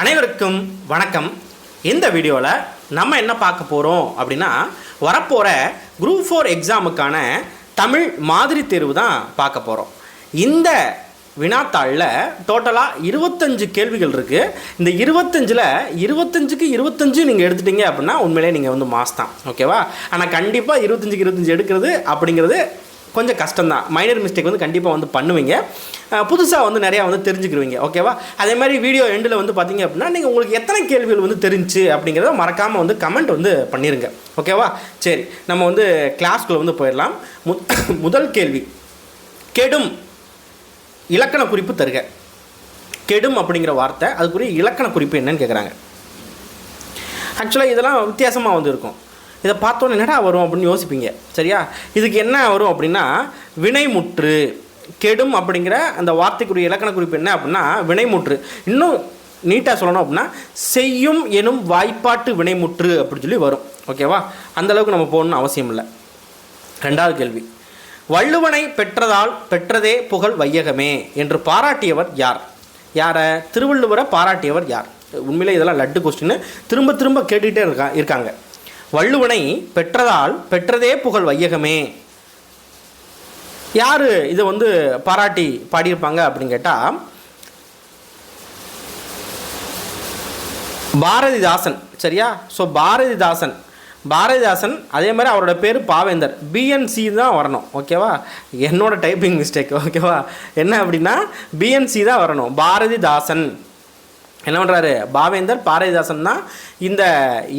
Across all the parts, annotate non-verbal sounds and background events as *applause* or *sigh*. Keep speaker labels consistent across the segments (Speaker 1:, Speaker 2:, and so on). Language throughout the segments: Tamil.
Speaker 1: அனைவருக்கும் வணக்கம். இந்த வீடியோவில் நம்ம என்ன பார்க்க போகிறோம் அப்படின்னா வரப்போகிற குரூப் ஃபோர் எக்ஸாமுக்கான தமிழ் மாதிரி தேர்வு தான் பார்க்க போகிறோம் இந்த வினாத்தாளில் டோட்டலாக இருபத்தஞ்சு கேள்விகள் இருக்குது இந்த இருபத்தஞ்சில் இருபத்தஞ்சுக்கு இருபத்தஞ்சு நீங்கள் எடுத்துட்டீங்க அப்படின்னா உண்மையிலே நீங்கள் வந்து மாஸ் தான். ஓகேவா ஆனால் கண்டிப்பாக இருபத்தஞ்சுக்கு இருபத்தஞ்சு எடுக்கிறது அப்படிங்கிறது கொஞ்சம் கஷ்டம்தான். மைனர் மிஸ்டேக் வந்து கண்டிப்பாக வந்து பண்ணுவீங்க. புதுசாக வந்து நிறையா வந்து தெரிஞ்சுக்கிருவீங்க. ஓகேவா அதே மாதிரி வீடியோ எண்டில் வந்து பார்த்தீங்க அப்படின்னா நீங்கள் உங்களுக்கு எத்தனை கேள்விகள் வந்து தெரிஞ்சு அப்படிங்கிறத மறக்காமல் வந்து கமெண்ட் வந்து பண்ணிடுங்க ஓகேவா சரி நம்ம வந்து கிளாஸ்க்குள்ளே வந்து போயிடலாம். *coughs* முதல் கேள்வி. கெடும் இலக்கண குறிப்பு தருக. கெடும் அப்படிங்கிற வார்த்தை அதுக்குரிய இலக்கண குறிப்பு என்னன்னு கேட்குறாங்க ஆக்சுவலாக இதெல்லாம் வித்தியாசமாக வந்து இருக்கும். இதை பார்த்தோன்னே என்னடா வரும் அப்படின்னு யோசிப்பீங்க. சரியா? இதுக்கு என்ன வரும் அப்படின்னா வினைமுற்று கெடும் அப்படிங்கிற அந்த வார்த்தைக்குரிய இலக்கண குறிப்பு என்ன அப்படின்னா வினைமுற்று. இன்னும் நீட்டாக சொல்லணும் அப்படின்னா செய்யும் எனும் வாய்ப்பாட்டு வினைமுற்று அப்படின்னு சொல்லி வரும். ஓகேவா? அந்தளவுக்கு நம்ம போகணும்னு அவசியம் இல்லை. ரெண்டாவது கேள்வி. வள்ளுவனை பெற்றதால் பெற்றதே புகழ் வையகமே என்று பாராட்டியவர் யார்? யாரை? திருவள்ளுவரை பாராட்டியவர் யார்? உண்மையிலே இதெல்லாம் லட்டு கொஸ்டின்னு திரும்ப திரும்ப கேட்டுக்கிட்டே இருக்கா இருக்காங்க. வள்ளுவனை பெற்றதால் பெற்றதே புகழ் வையகமே. யார் இதை வந்து பாராட்டி பாடியிருப்பாங்க அப்படின்னு கேட்டால் பாரதிதாசன் சரியா? ஸோ பாரதிதாசன் பாரதிதாசன் அதே மாதிரி அவரோட பேர் பாவேந்தர். பிஎன்சி தான் வரணும் ஓகேவா என்னோட டைப்பிங் மிஸ்டேக் ஓகேவா என்ன அப்படின்னா பிஎன்சி தான் வரணும். பாரதிதாசன். என்ன பண்ணுறாரு பாவேந்தர் பாரதிதாசன் தான் இந்த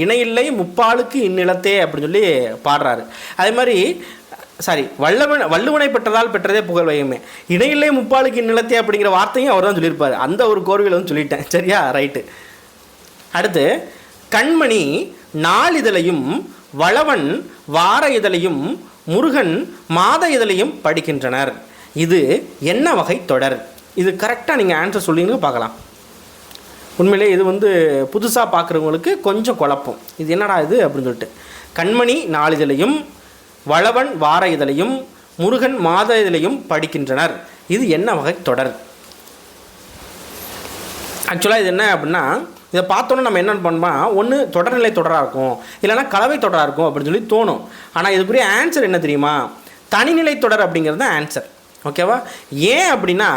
Speaker 1: இணையில்லை முப்பாலுக்கு இந்நிலத்தே அப்படின்னு சொல்லி பாடுறாரு. அதே மாதிரி சாரி வல்லவன் வள்ளுவனை பெற்றதால் பெற்றதே புகழ் வையுமே. இணையில்லை முப்பாலுக்கு இந்நிலத்தே அப்படிங்கிற வார்த்தையும் அவர் தான் சொல்லியிருப்பார். அந்த ஒரு கோர்வையில் வந்து சொல்லிட்டேன். சரியா? ரைட்டு அடுத்து கண்மணி நாளிதழையும் வளவன் வார இதழையும் முருகன் மாத இதழையும் படிக்கின்றனர். இது என்ன வகை தொடர்? இது கரெக்டாக நீங்கள் ஆன்சர் சொல்லிங்கன்னு பார்க்கலாம். உண்மையிலே இது வந்து புதுசாக பார்க்குறவங்களுக்கு கொஞ்சம் குழப்பம். இது என்னடா இது அப்படின்னு சொல்லிட்டு. கண்மணி நாளிதழையும் வளவன் வார இதழையும் முருகன் மாத இதழையும் படிக்கின்றனர். இது என்ன வகை தொடர்? ஆக்சுவலாக இது என்ன அப்படின்னா இதை பார்த்தோன்னே நம்ம என்ன பண்ணோம்னா ஒன்று தொடர்நிலை தொடராக இருக்கும். இல்லைனா கலவை தொடராக இருக்கும் அப்படின்னு சொல்லி தோணும். ஆனால் இதுக்குரிய ஆன்சர் என்ன தெரியுமா? தனிநிலை தொடர் அப்படிங்கிறது தான் ஆன்சர் ஓகேவா ஏன் அப்படின்னா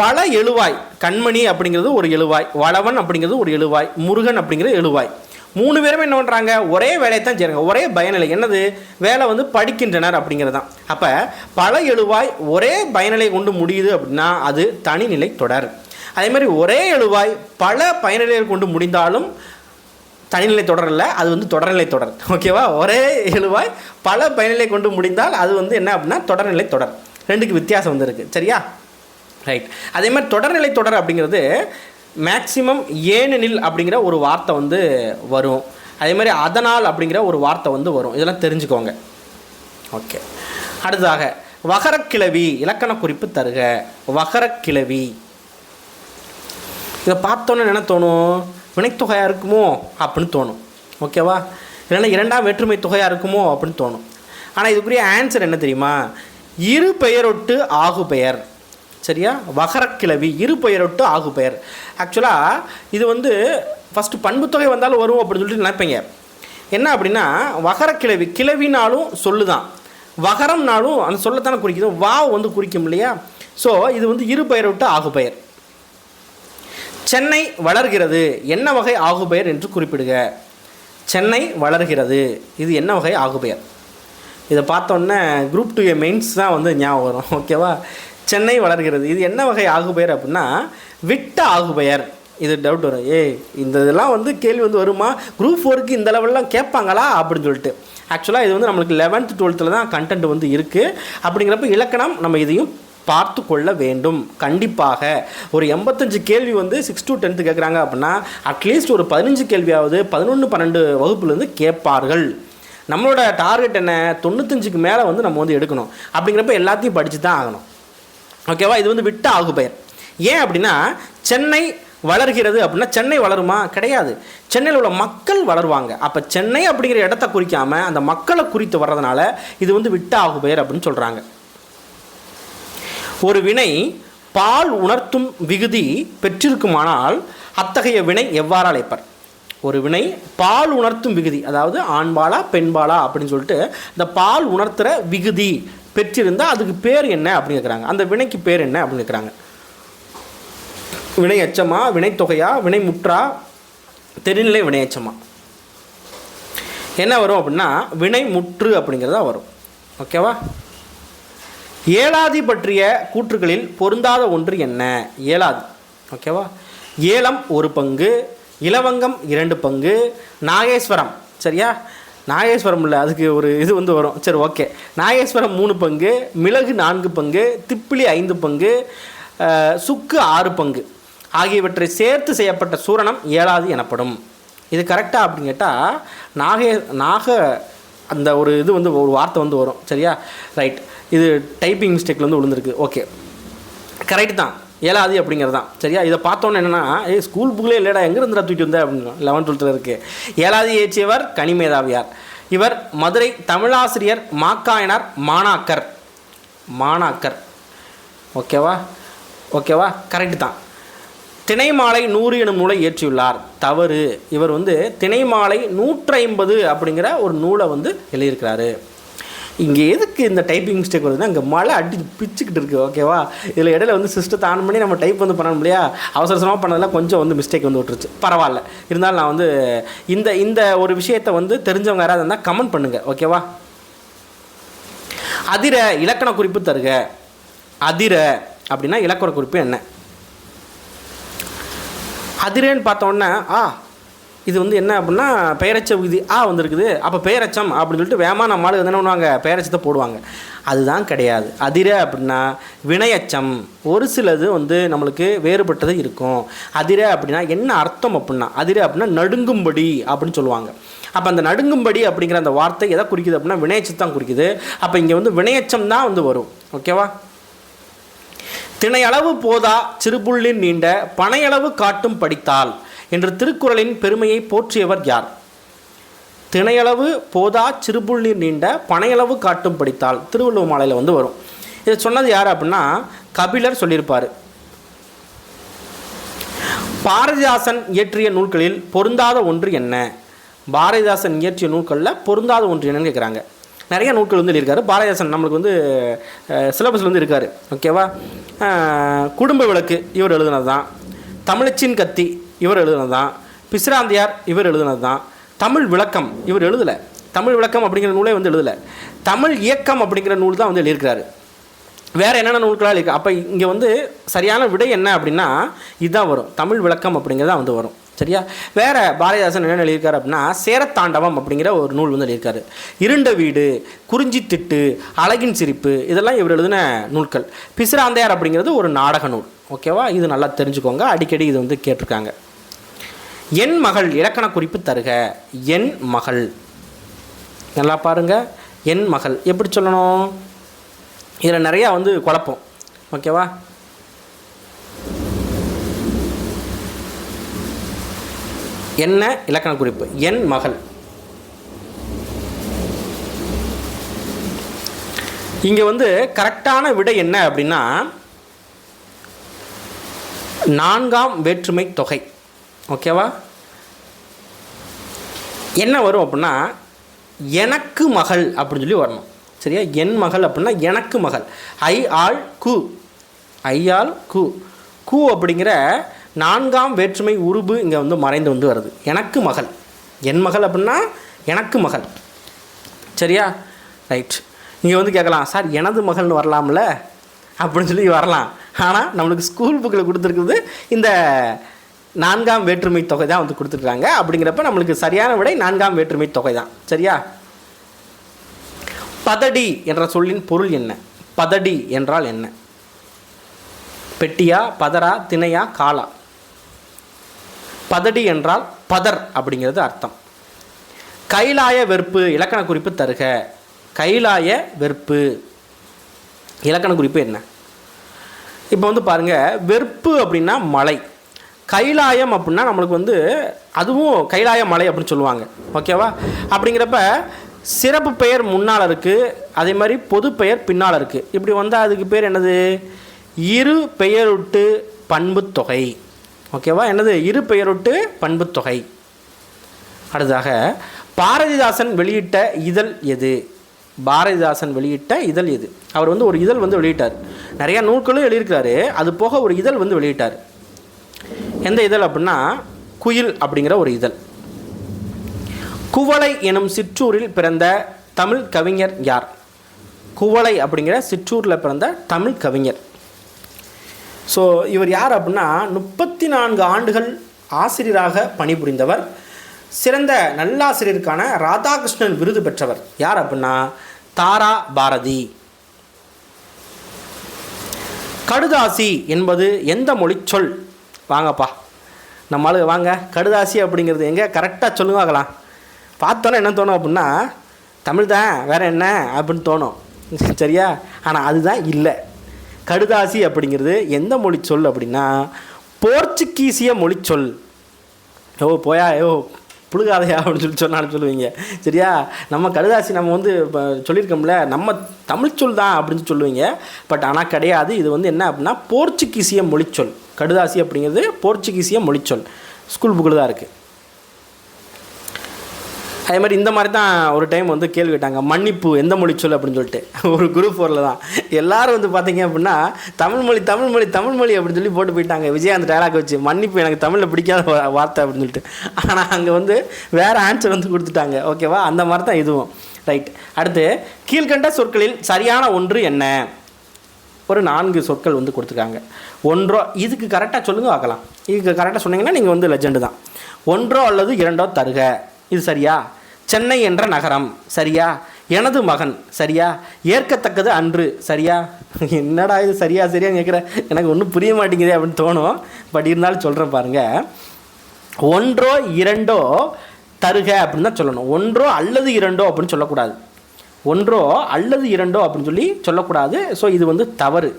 Speaker 1: பல எழுவாய் கண்மணி அப்படிங்கிறது ஒரு எழுவாய் வளவன் அப்படிங்கிறது ஒரு எழுவாய் முருகன் அப்படிங்கிறது எழுவாய். மூணு பேருமே என்ன பண்ணுறாங்க ஒரே வேலையை தான் செய்கிறாங்க ஒரே பயனிலை என்னது? வேலை வந்து படிக்கின்றனர் அப்படிங்கிறது தான் அப்போ பல எழுவாய் ஒரே பயனிலை கொண்டு முடியுது அப்படின்னா அது தனிநிலை தொடர். அதே மாதிரி ஒரே எழுவாய் பல பயனிலைகள் கொண்டு முடிந்தாலும் தனிநிலை தொடர் இல்லை அது வந்து தொடர்நிலை தொடர். ஓகேவா ஒரே எழுவாய் பல பயனிலை கொண்டு முடிந்தால் அது வந்து என்ன அப்படின்னா தொடர்நிலை தொடர். ரெண்டுக்கு வித்தியாசம் வந்து இருக்குது சரியா? ரைட் அதே மாதிரி தொடர்நிலை தொடர் அப்படிங்கிறது மேக்சிமம் ஏனெனில் அப்படிங்கிற ஒரு வார்த்தை வந்து வரும். அதே மாதிரி அதனால் அப்படிங்கிற ஒரு வார்த்தை வந்து வரும். இதெல்லாம் தெரிஞ்சுக்கோங்க. ஓகே அடுத்ததாக வகரக்கிழவி இலக்கண குறிப்பு தருக. வகரக்கிழவி இதை பார்த்தோன்னே என்ன தோணும்? வினைத்தொகையாக இருக்குமோ? அப்படின்னு தோணும். ஓகேவா இல்லைன்னா இரண்டாம் வேற்றுமை தொகையாக இருக்குமோ? அப்படின்னு தோணும். ஆனால் இதுக்குரிய ஆன்சர் என்ன தெரியுமா? இரு பெயரொட்டு ஆகு பெயர் சரியா? வகரக்கிழவி இரு பெயரொட்டு ஆகு பெயர். ஆக்சுவலாக இது வந்து ஃபஸ்ட்டு பண்புத்தொகை வந்தாலும் வரும் அப்படின்னு சொல்லிட்டு நினைப்பீங்க. என்ன அப்படின்னா வகரக்கிழவி கிழவினாலும் சொல்லு தான் வகரம்னாலும் அந்த சொல்லத்தானே குறிக்குது. வாவ் வந்து குறிக்கும் இல்லையா? ஸோ இது வந்து இரு பெயரொட்டு ஆகு பெயர். சென்னை வளர்கிறது. என்ன வகை ஆகுபெயர் என்று குறிப்பிடுக. சென்னை வளர்கிறது. இது என்ன வகை ஆகுபெயர் இதை பார்த்தோன்னே குரூப் டூ ஏ மெயின்ஸ் தான் வந்து ஞாபகம் வரும். ஓகேவா சென்னை வளர்கிறது. இது என்ன வகை ஆகுபெயர் அப்படின்னா விட்ட ஆகுபெயர். இது டவுட் வரும். ஏய் இந்த இதெல்லாம் வந்து கேள்வி வந்து வருமா? குரூப் ஃபோருக்கு இந்த லெவல்லாம் கேட்பாங்களா? அப்படின்னு சொல்லிட்டு. ஆக்சுவலாக இது வந்து நம்மளுக்கு லெவன்த்து டுவெல்த்தில் தான் கண்டென்ட் வந்து இருக்குது அப்படிங்கிறப்ப இலக்கணம் நம்ம இதையும் பார்த்து கொள்ள வேண்டும். கண்டிப்பாக. ஒரு எண்பத்தஞ்சு கேள்வி வந்து சிக்ஸ் டு டென்த்து கேட்குறாங்க அப்படின்னா அட்லீஸ்ட் ஒரு பதினஞ்சு கேள்வியாவது பதினொன்று பன்னெண்டு வகுப்புலேருந்து கேட்பார்கள். நம்மளோட டார்கெட் என்ன? தொண்ணூத்தஞ்சுக்கு மேலே வந்து நம்ம வந்து எடுக்கணும். அப்படிங்கிறப்ப எல்லாத்தையும் படித்து தான் ஆகணும். ஓகேவா இது வந்து விட்ட ஆகுபெயர் ஏன் அப்படின்னா சென்னை வளர்கிறது அப்படின்னா சென்னை வளருமா? கிடையாது. சென்னையில் உள்ள மக்கள் வளருவாங்க. அப்போ சென்னை அப்படிங்கிற இடத்த குறிக்காமல் அந்த மக்களை குறித்து வர்றதுனால இது வந்து விட்ட ஆகுபெயர் அப்படின்னு சொல்கிறாங்க ஒரு வினை பால் உணர்த்தும் விகுதி பெற்றிருக்குமானால் அத்தகைய வினை எவ்வாறு அழைப்பர்? ஒரு வினை பால் உணர்த்தும் விகுதி அதாவது ஆண்பாலா பெண்பாலா அப்படின்னு சொல்லிட்டு இந்த பால் உணர்த்துகிற விகுதி பெற்றிருந்தால் அதுக்கு பேர் என்ன அப்படின்னு கேட்குறாங்க அந்த வினைக்கு பேர் என்ன அப்படின்னு கேட்குறாங்க வினை எச்சமா வினைத்தொகையா வினை முற்றா தெரிநிலை வினையச்சமா. என்ன வரும் அப்படின்னா வினை முற்று அப்படிங்கிறதா வரும். ஓகேவா ஏலாதி பற்றிய கூற்றுகளில் பொருந்தாத ஒன்று என்ன? ஏலாதி ஓகேவா ஏலம் ஒரு பங்கு இலவங்கம் இரண்டு பங்கு நாகேஸ்வரம். சரியா? நாகேஸ்வரம் இல்லை அதுக்கு ஒரு இது வந்து வரும். சரி ஓகே. நாகேஸ்வரம் மூணு பங்கு மிளகு நான்கு பங்கு திப்பிலி ஐந்து பங்கு சுக்கு ஆறு பங்கு. ஆகியவற்றை சேர்த்து செய்யப்பட்ட சூரணம் ஏழாது எனப்படும். இது கரெக்டாக அப்படின்னு கேட்டால் நாகே நாக அந்த ஒரு இது வந்து ஒரு வார்த்தை வந்து வரும். சரியா? ரைட் இது டைப்பிங் மிஸ்டேக்கில் வந்து விழுந்திருக்கு. ஓகே கரெக்ட் தான். ஏழாது அப்படிங்கிறது தான் சரியா? இதை பார்த்தோன்னு என்னென்னா ஏ ஸ்கூல் புக்கில் இல்லைடா எங்கேருந்து தூக்கிட்டு வந்தேன் அப்படின்னு லெவன்த் டுவெல்த்தில் இருக்குது ஏழாவது ஏற்றியவர் கனிமேதாவியார். இவர் மதுரை தமிழாசிரியர் மாக்காயனார் மாணாக்கர். மாணாக்கர். ஓகேவா? ஓகேவா? கரெக்ட் தான். திணைமாலை நூறு எனும் நூலை இயற்றியுள்ளார். தவறு. இவர் வந்து திணைமாலை நூற்றி ஐம்பது அப்படிங்கிற ஒரு நூலை வந்து எழுதியிருக்கிறாரு. இங்கே எதுக்கு இந்த டைப்பிங் மிஸ்டேக் வருதுன்னா இங்கே மழை அடி பிச்சுக்கிட்டு இருக்குது ஓகேவா இதில் இடையில வந்து சிஸ்டத்தை ஆன் பண்ணி நம்ம டைப் வந்து பண்ணணும் இல்லையா? அவசரமாக பண்ணதில் கொஞ்சம் வந்து மிஸ்டேக் வந்து விட்டுருச்சு. பரவாயில்ல. இருந்தாலும் நான் வந்து இந்த இந்த ஒரு விஷயத்தை வந்து தெரிஞ்சவங்க யாராவது இருந்தால் கமெண்ட் பண்ணுங்கள் ஓகேவா அதிர இலக்கண குறிப்பு தருக. அதிர அப்படின்னா இலக்கண குறிப்பு என்ன? அதிரேன்னு பார்த்தோன்னே ஆ இது வந்து என்ன அப்படின்னா பெயரச்ச விகுதி ஆ வந்திருக்குது. அப்போ பெயரச்சம் அப்படின்னு சொல்லிட்டு வேமா நம்ம என்ன பண்ணுவாங்க பெயரச்சத்தை போடுவாங்க. அதுதான் கிடையாது. அதிர அப்படின்னா வினையச்சம். ஒரு சிலது வந்து நம்மளுக்கு வேறுபட்டது இருக்கும். அதிர அப்படின்னா என்ன அர்த்தம் அப்படின்னா அதிர அப்படின்னா நடுங்கும்படி அப்படின்னு சொல்லுவாங்க. அப்போ அந்த நடுங்கும்படி அப்படிங்கிற அந்த வார்த்தை எதை குறிக்குது அப்படின்னா வினையச்சம் தான் குறிக்குது. அப்போ இங்கே வந்து வினையச்சம் தான் வந்து வரும். ஓகேவா திணையளவு போதா சிறுபுள்ளின் நீண்ட பனையளவு காட்டும் படித்தால். என்று திருக்குறளின் பெருமையை போற்றியவர் யார்? திணையளவு போதா சிறுபுள்ளின் நீண்ட பனையளவு காட்டும் படித்தால் திருவள்ளுவர் மாலையில் வந்து வரும். இதை சொன்னது யார் அப்படின்னா கபிலர் சொல்லியிருப்பார். பாரதிதாசன் இயற்றிய நூல்களில் பொருந்தாத ஒன்று என்ன? பாரதிதாசன் இயற்றிய நூல்களில் பொருந்தாத ஒன்று என்னன்னு கேட்குறாங்க நிறைய நூல்கள் வந்து இருக்கார் பாரதிதாசன் நம்மளுக்கு வந்து சிலபஸில் வந்து இருக்கார். ஓகேவா குடும்ப விளக்கு இவர் எழுதுனது தான் தமிழச்சின் கத்தி இவர் எழுதுனது தான் பிசிராந்தியார் இவர் எழுதுனது தான் தமிழ் விளக்கம் இவர் எழுதலை. தமிழ் விளக்கம் அப்படிங்கிற நூலே வந்து எழுதலை. தமிழ் இயக்கம் அப்படிங்கிற நூல் தான் வந்து எழுதியிருக்கிறாரு. வேறு என்னென்ன நூல்களாக இருக்குது அப்போ இங்கே வந்து சரியான விடை என்ன அப்படின்னா இதுதான் வரும். தமிழ் விளக்கம் அப்படிங்கிறது தான் வந்து வரும். சரியா? வேறு பாரதிதாசன் என்ன எழுதியிருக்காரு அப்படின்னா சேரத்தாண்டவம் அப்படிங்கிற ஒரு நூல் வந்து எழுதியிருக்காரு. இருண்ட வீடு குறிஞ்சி திட்டு அழகின் சிரிப்பு இதெல்லாம் இவர் எழுதின நூல்கள். பிசிராந்தையார் அப்படிங்கிறது ஒரு நாடக நூல். ஓகேவா? இது நல்லா தெரிஞ்சுக்கோங்க. அடிக்கடி இது வந்து கேட்டிருக்காங்க. என் மகள் இலக்கண குறிப்பு தருக. என் மகள். நல்லா பாருங்க. என் மகள். எப்படி சொல்லணும்? இதில் நிறையா வந்து குழப்பம். ஓகேவா என்ன இலக்கண குறிப்பு என் மகள். இங்கே வந்து கரெக்டான விடை என்ன அப்படின்னா நான்காம் வேற்றுமை தொகை. ஓகேவா? என்ன வரும் அப்படின்னா எனக்கு மகள் அப்படின்னு சொல்லி வரணும். சரியா? என் மகள் அப்படின்னா எனக்கு மகள். ஐ ஆள் கு. ஐ கு. கு அப்படிங்கிற நான்காம் வேற்றுமை உருபு இங்கே வந்து மறைந்து வந்து வருது. எனக்கு மகள். என் மகள் அப்படின்னா எனக்கு மகள். சரியா? ரைட் இங்கே வந்து கேட்கலாம் சார் எனது மகள்னு வரலாம்ல? அப்படின்னு சொல்லி வரலாம். ஆனால் நம்மளுக்கு ஸ்கூல் புக்கில் கொடுத்துருக்குறது இந்த நான்காம் வேற்றுமை தொகை தான் வந்து கொடுத்துருக்காங்க. அப்படிங்கிறப்ப நம்மளுக்கு சரியான விடை நான்காம் வேற்றுமை தொகை தான். சரியா? பதடி என்ற சொல்லின் பொருள் என்ன? பதடி என்றால் என்ன? பெட்டியா பதரா திணையா காலா? பதடி என்றால் பதர் அப்படிங்கிறது அர்த்தம். கைலாய வெறுப்பு இலக்கண குறிப்பு தருக. கைலாய வெறுப்பு. இலக்கண குறிப்பு என்ன? இப்போ வந்து பாருங்கள் வெறுப்பு அப்படின்னா மலை. கைலாயம் அப்படின்னா நம்மளுக்கு வந்து அதுவும் கைலாய மலை அப்படின்னு சொல்லுவாங்க. ஓகேவா? அப்படிங்கிறப்ப சிறப்பு பெயர் முன்னால் இருக்குது அதே மாதிரி பொது பெயர் பின்னால் இருக்குது இப்படி வந்தால் அதுக்கு பேர் என்னது? இரு பெயரொட்டு பண்புத்தொகை ஓகேவா? என்னது? இரு பெயரொட்டு பண்புத்தொகை அடுத்ததாக பாரதிதாசன் வெளியிட்ட இதழ் எது? பாரதிதாசன் வெளியிட்ட இதழ் எது? அவர் வந்து ஒரு இதழ் வந்து வெளியிட்டார். நிறையா நூல்களும் எழுதியிருக்கிறாரு. அது போக ஒரு இதழ் வந்து வெளியிட்டார். எந்த இதழ் அப்படின்னா குயில் அப்படிங்கிற ஒரு இதழ். குவளை எனும் சிற்றூரில் பிறந்த தமிழ் கவிஞர் யார்? குவளை அப்படிங்கிற சிற்றூரில் பிறந்த தமிழ் கவிஞர். ஸோ இவர் யார் அப்படின்னா முப்பத்தி நான்கு ஆண்டுகள் ஆசிரியராக பணிபுரிந்தவர் சிறந்த நல்லாசிரியருக்கான ராதாகிருஷ்ணன் விருது பெற்றவர். யார் அப்படின்னா தாரா பாரதி. கடுதாசி என்பது எந்த மொழி சொல்? வாங்கப்பா. நம்மளால வாங்க. கடுதாசி அப்படிங்கிறது எங்கே? கரெக்டாக சொல்லுங்க பார்க்கலாம் பார்த்தோன்னே என்ன தோணும் அப்படின்னா தமிழ் தான் வேற என்ன அப்படின்னு தோணும். *laughs* சரியா? ஆனால் அதுதான் இல்லை. கடுதாசி அப்படிங்கிறது எந்த மொழி சொல் அப்படின்னா போர்ச்சுகீசிய மொழி சொல். ஓ போயா ஓ புழுகாதையா அப்படின்னு சொல்லி சொன்னாலும் சொல்லுவீங்க. சரியா? நம்ம கடுதாசி நம்ம வந்து இப்போ சொல்லியிருக்கோம்ல நம்ம தமிழ் சொல் தான் அப்படின்னு சொல்லுவீங்க. பட் ஆனால் கிடையாது. இது வந்து என்ன அப்படின்னா போர்ச்சுகீசிய மொழிச்சொல் கடுதாசி அப்படிங்கிறது போர்ச்சுகீசிய மொழிச்சொல். ஸ்கூல் புக்கில் தான் இருக்குது அதே மாதிரி இந்த மாதிரி தான் ஒரு டைம் வந்து கேள்வி கேட்டாங்க. மன்னிப்பு எந்த மொழி சொல் அப்படின்னு சொல்லிட்டு. ஒரு குரூப் ஃபோரில் தான். எல்லோரும் வந்து பார்த்தீங்க அப்படின்னா தமிழ் மொழி தமிழ் மொழி தமிழ் மொழி அப்படின்னு சொல்லி போட்டு போயிட்டாங்க. விஜய் அந்த டயலாக் வச்சு மன்னிப்பு எனக்கு தமிழில் பிடிக்காத வார்த்தை அப்படின்னு சொல்லிட்டு. ஆனால் அங்கே வந்து வேறு ஆன்சர் வந்து கொடுத்துட்டாங்க. ஓகேவா அந்த மாதிரி தான் இதுவும். ரைட் அடுத்து கீழ்கண்ட சொற்களில் சரியான ஒன்று என்ன? ஒரு நான்கு சொற்கள் வந்து கொடுத்துருக்காங்க. ஒன்றோ இதுக்கு கரெக்டாக சொல்லுங்க பார்க்கலாம். இதுக்கு கரெக்டாக சொன்னீங்கன்னா நீங்கள் வந்து லெஜெண்டு தான். ஒன்றோ அல்லது இரண்டோ தருக. இது சரியா? சென்னை என்ற நகரம் சரியா? எனது மகன் சரியா? ஏற்கத்தக்கது அன்று சரியா? என்னடா இது சரியா சரியா கேட்குற எனக்கு ஒன்றும் புரிய மாட்டேங்குதே அப்படின்னு தோணும். பட் இருந்தாலும் சொல்கிறேன் பாருங்கள் ஒன்றோ இரண்டோ தருக அப்படின்னு தான் சொல்லணும். ஒன்றோ அல்லது இரண்டோ அப்படின்னு சொல்லக்கூடாது. ஒன்றோ அல்லது இரண்டோ அப்படின்னு சொல்லி சொல்லக்கூடாது. ஸோ இது வந்து தவறு.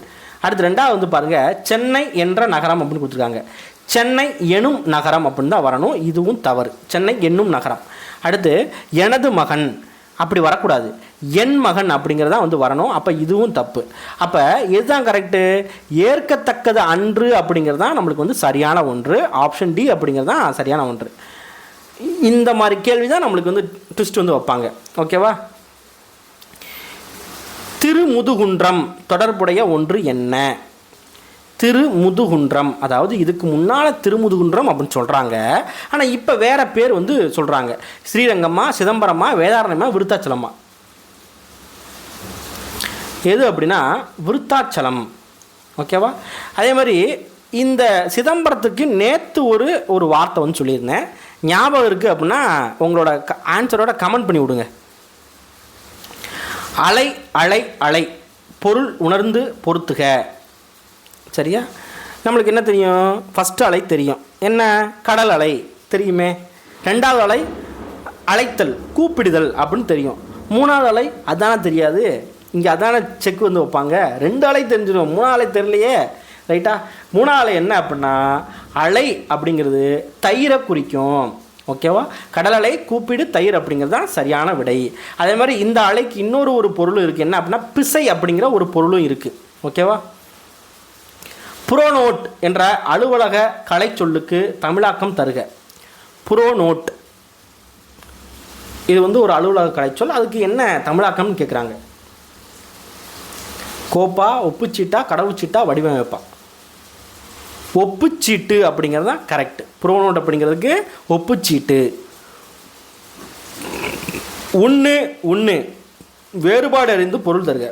Speaker 1: அடுத்து ரெண்டாவது வந்து பாருங்கள் சென்னை என்ற நகரம் அப்படின்னு கொடுத்துருக்காங்க. சென்னை எனும் நகரம் அப்படின்னு தான் வரணும். இதுவும் தவறு. சென்னை என்னும் நகரம். அடுத்து எனது மகன். அப்படி வரக்கூடாது. என் மகன் அப்படிங்கிறதா வந்து வரணும். அப்போ இதுவும் தப்பு. அப்போ இதுதான் கரெக்டு ஏற்கத்தக்கது அன்று அப்படிங்கிறது தான் நம்மளுக்கு வந்து சரியான ஒன்று. ஆப்ஷன் டி அப்படிங்கிறது தான் சரியான ஒன்று. இந்த மாதிரி கேள்வி தான் நம்மளுக்கு வந்து ட்விஸ்ட் வந்து வைப்பாங்க. ஓகேவா திருமுதுகுன்றம். தொடர்புடைய ஒன்று என்ன? திருமுதுகுன்றம். அதாவது இதுக்கு முன்னால் திருமுதுகுன்றம் அப்படின்னு சொல்கிறாங்க ஆனால் இப்போ வேறு பேர் வந்து சொல்கிறாங்க ஸ்ரீரங்கம்மா சிதம்பரமா வேதாரண்யமா விருத்தாச்சலமா எது அப்படின்னா விருத்தாச்சலம். ஓகேவா? அதே மாதிரி இந்த சிதம்பரத்துக்கு நேற்று ஒரு ஒரு வார்த்தை வந்து சொல்லியிருந்தேன். ஞாபகம் இருக்குது அப்படின்னா உங்களோட ஆன்சரோட கமெண்ட் பண்ணி விடுங்க. அலை அலை அலை. பொருள் உணர்ந்து பொறுத்துக சரியா? நம்மளுக்கு என்ன தெரியும்? ஃபஸ்ட்டு அலை தெரியும். என்ன? கடல் அலை. தெரியுமே? ரெண்டாவது அலை அழைத்தல் கூப்பிடுதல் அப்படின்னு தெரியும். மூணாவது அலை அதானே தெரியாது. இங்கே அதானே செக் வந்து வைப்பாங்க. ரெண்டு அலை தெரிஞ்சிடும். மூணாவது அலை தெரியலையே. ரைட்டா மூணாவது அலை என்ன அப்படின்னா அலை அப்படிங்கிறது தயிரை குறிக்கும். ஓகேவா? கடல் அலை கூப்பிடு தயிர் அப்படிங்கிறது தான் சரியான விடை. அதே மாதிரி இந்த அலைக்கு இன்னொரு ஒரு பொருள் இருக்குது என்ன அப்படின்னா பிசை அப்படிங்கிற ஒரு பொருளும் இருக்குது ஓகேவா? புரோநோட் என்ற அலுவலக கலை சொல்லுக்கு தமிழாக்கம் தருக. புரோநோட் இது வந்து ஒரு அலுவலக கலைச்சொல். அதுக்கு என்ன தமிழாக்கம்னு கேட்குறாங்க கோப்பா ஒப்புச்சீட்டா கடவுச்சீட்டா வடிவமைப்பா. ஒப்புச்சீட்டு அப்படிங்கிறது தான் கரெக்ட் ப்ரோனோட் அப்படிங்கிறதுக்கு ஒப்புச்சீட்டு. ஒன்று ஒன்று வேறுபாடு அறிந்து பொருள் தருக.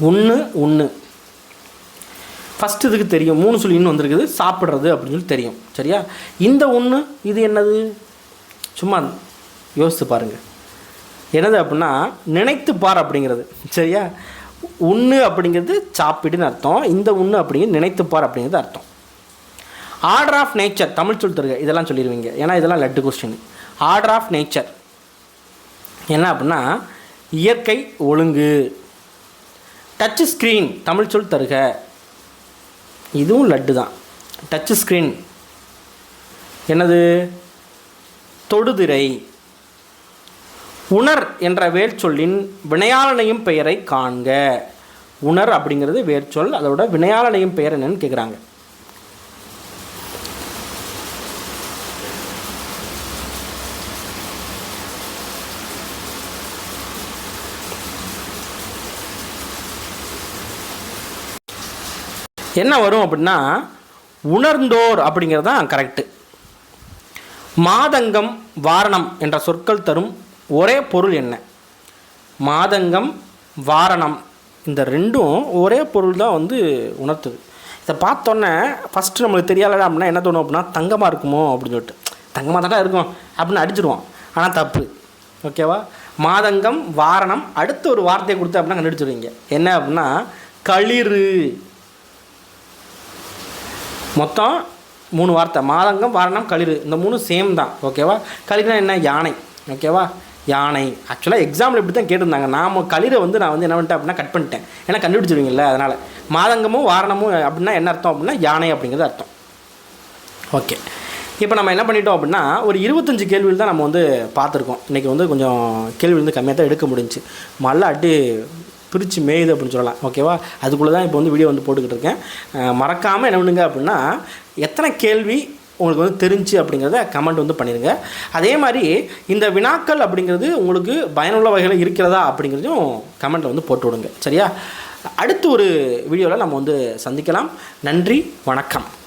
Speaker 1: ஒன்று ஒன்று ஃபஸ்ட்டு இதுக்கு தெரியும். மூணு சொல்லி இன்னும் வந்திருக்குது. சாப்பிட்றது அப்படின்னு சொல்லி தெரியும். சரியா? இந்த ஒன்று இது என்னது? சும்மா யோசித்து பாருங்கள் என்னது அப்படின்னா நினைத்து பார் அப்படிங்கிறது. சரியா? உண்ணு அப்படிங்கிறது சாப்பிடுன்னு அர்த்தம் இந்த உண்ணு அப்படிங்கிறது நினைத்துப்பார் அப்படிங்கிறது அர்த்தம். ஆர்டர் ஆஃப் நேச்சர் தமிழ் சொல் தருக இதெல்லாம் சொல்லிடுவீங்க ஏன்னா இதெல்லாம் லட்டு கொஸ்டின் ஆர்டர் ஆஃப் நேச்சர் என்ன அப்படின்னா இயற்கை ஒழுங்கு. டச் ஸ்க்ரீன் தமிழ் சொல் தருக. இதுவும் லட்டு தான். டச் ஸ்க்ரீன் என்னது? தொடுதிரை. உணர் என்ற வேர்ச்சொல்லின் வினையாளனையும் பெயரை காண்க. உணர் அப்படிங்கிறது வேர்ச்சொல் அதோட வினையாளனையும் பெயர் என்னன்னு கேட்குறாங்க என்ன வரும் அப்படின்னா உணர்ந்தோர் அப்படிங்கிறது தான் கரெக்டு மாதங்கம் வாரணம் என்ற சொற்கள் தரும் ஒரே பொருள் என்ன? மாதங்கம் வாரணம். இந்த ரெண்டும் ஒரே பொருள் தான் வந்து உணர்த்துது. இதை பார்த்தோன்னே ஃபஸ்ட்டு நம்மளுக்கு தெரியாத அப்படின்னா என்ன தோணும் அப்படின்னா தங்கமாக இருக்குமோ அப்படின்னு சொல்லிட்டு. தங்கமாக தானே இருக்கும் அப்படின்னு அடிச்சிருவோம். ஆனால் தப்பு. ஓகேவா மாதங்கம் வாரணம் அடுத்த ஒரு வார்த்தையை கொடுத்து அப்படின்னா கண்டுபிடிச்சிருவீங்க. என்ன அப்படின்னா களிறு. மொத்தம் மூணு வார்த்தை. மாதங்கம் வாரணம் களிறு. இந்த மூணு சேம் தான். ஓகேவா களிறுனா என்ன? யானை. ஓகேவா யானை. ஆக்சுவலாக எக்ஸாம்பிள் இப்படி தான் கேட்டிருந்தாங்க. நாம் களிரை வந்து நான் வந்து என்ன பண்ணிட்டேன் அப்படின்னா கட் பண்ணிட்டேன். ஏன்னா கண்டுபிடிச்சிருவீங்கல்ல அதனால். மாதங்கமும் வாரணமும் அப்படின்னா என்ன அர்த்தம் அப்படின்னா யானை அப்படிங்கிறது அர்த்தம். ஓகே இப்போ நம்ம என்ன பண்ணிட்டோம் அப்படின்னா ஒரு இருபத்தஞ்சு கேள்வியில் தான் நம்ம வந்து பார்த்துருக்கோம். இன்றைக்கி வந்து கொஞ்சம் கேள்வி வந்து கம்மியாக தான் எடுக்க முடிஞ்சுச்சு. மழை அடி பிரித்து மேயுது அப்படின்னு சொல்லலாம். ஓகேவா அதுக்குள்ளே தான் இப்போ வந்து வீடியோ வந்து போட்டுக்கிட்டு இருக்கேன். மறக்காமல் என்ன பண்ணுங்க அப்படின்னா எத்தனை கேள்வி உங்களுக்கு வந்து தெரிஞ்சு அப்படிங்கிறத கமெண்ட் வந்து பண்ணிடுங்க அதே மாதிரி இந்த வினாக்கள் அப்படிங்கிறது உங்களுக்கு பயனுள்ள வகையில் இருக்கிறதா அப்படிங்கிறதையும் கமெண்ட்டில் வந்து போட்டு விடுங்க. சரியா? அடுத்து ஒரு வீடியோவில் நம்ம வந்து சந்திக்கலாம். நன்றி வணக்கம்.